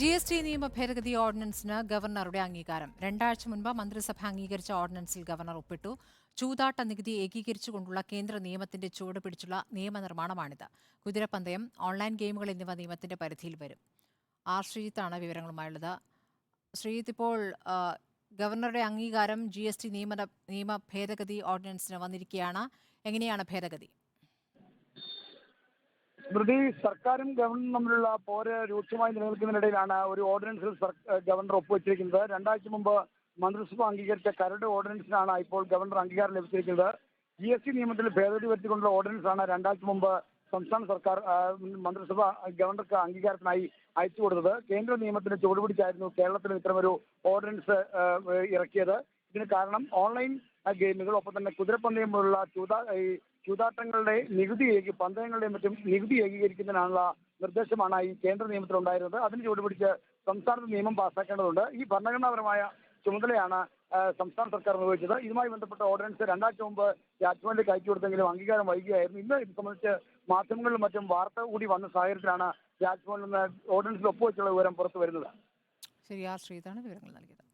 G S T നിയമ ഭേദഗതി ഓർഡിനൻസിന് ഗവർണറുടെ അംഗീകാരം. രണ്ടാഴ്ച മുൻപ് മന്ത്രിസഭ അംഗീകരിച്ച ഓർഡിനൻസിൽ ഗവർണർ ഒപ്പിട്ടു. ചൂതാട്ട നികുതി ഏകീകരിച്ചുകൊണ്ടുള്ള കേന്ദ്ര നിയമത്തിന്റെ ചുവട് പിടിച്ചുള്ള നിയമനിർമ്മാണമാണിത്. കുതിരപ്പന്തയം ഓൺലൈൻ ഗെയിമുകൾ എന്നിവ നിയമത്തിന്റെ പരിധിയിൽ വരും. ആർ. ശ്രീജിത്താണ് വിവരങ്ങളുമായുള്ളത്. ശ്രീജിത്ത് ഇപ്പോൾ ഗവർണറുടെ അംഗീകാരം ജി എസ് ടി നിയമ നിയമ ഭേദഗതി ഓർഡിനൻസിന് വന്നിരിക്കുകയാണ്. എങ്ങനെയാണ് ഭേദഗതി? സ്മൃതി സർക്കാരും ഗവൺമെന്റും തമ്മിലുള്ള പോര് രൂക്ഷമായി നിലനിൽക്കുന്നതിനിടയിലാണ് ഒരു ഓർഡിനൻസിൽ ഗവർണർ ഒപ്പുവെച്ചിരിക്കുന്നത്. രണ്ടാഴ്ച മുമ്പ് മന്ത്രിസഭ അംഗീകരിച്ച കരട് ഓർഡിനൻസിനാണ് ഇപ്പോൾ ഗവർണർ അംഗീകാരം ലഭിച്ചിരിക്കുന്നത്. ജി എസ് ടി നിയമത്തിൽ ഭേദഗതി വരുത്തിക്കൊണ്ടുള്ള ഓർഡിനൻസാണ് രണ്ടാഴ്ച മുമ്പ് സംസ്ഥാന സർക്കാർ മന്ത്രിസഭ ഗവർണർക്ക് അംഗീകാരത്തിനായി അയച്ചു കൊടുത്തത്. കേന്ദ്ര നിയമത്തിന് ചുവടുപിടിച്ചായിരുന്നു കേരളത്തിൽ ഇത്തരമൊരു ഓർഡിനൻസ് ഇറക്കിയത്. ഇതിന് കാരണം ഓൺലൈൻ ഗെയിമുകൾ ഒപ്പം തന്നെ കുതിരപ്പന്തയം പോലുള്ള ചൂതാ ഈ ചൂതാട്ടങ്ങളുടെ നികുതി ഏകി പന്തയങ്ങളുടെയും മറ്റും നികുതി ഏകീകരിക്കുന്നതിനുള്ള നിർദ്ദേശമാണ് ഈ കേന്ദ്ര നിയമത്തിൽ ഉണ്ടായിരുന്നത്. അതിന് ചുവടുപിടിച്ച് സംസ്ഥാനത്ത് നിയമം പാസ്സാക്കേണ്ടതുണ്ട് ഈ ഭരണഘടനാപരമായ ചുമതലയാണ് സംസ്ഥാന സർക്കാർ നിർവഹിച്ചത്. ഇതുമായി ബന്ധപ്പെട്ട ഓർഡിനൻസ് രണ്ടാഴ്ച മുമ്പ് രാജ്ഭവനിലേക്ക് അയച്ചു കൊടുത്തെങ്കിലും അംഗീകാരം വൈകിയായിരുന്നു. ഇന്ന് ഇത് സംബന്ധിച്ച് മാധ്യമങ്ങളിലും മറ്റും വാർത്ത കൂടി വന്ന സാഹചര്യത്തിലാണ് രാജ്ഭവനിൽ നിന്ന് ഓർഡിനൻസിൽ ഒപ്പുവെച്ചുള്ള വിവരം പുറത്തു വരുന്നത്. ശരി ആ ശ്രീതാണ് വിവരങ്ങൾ നൽകിയത്.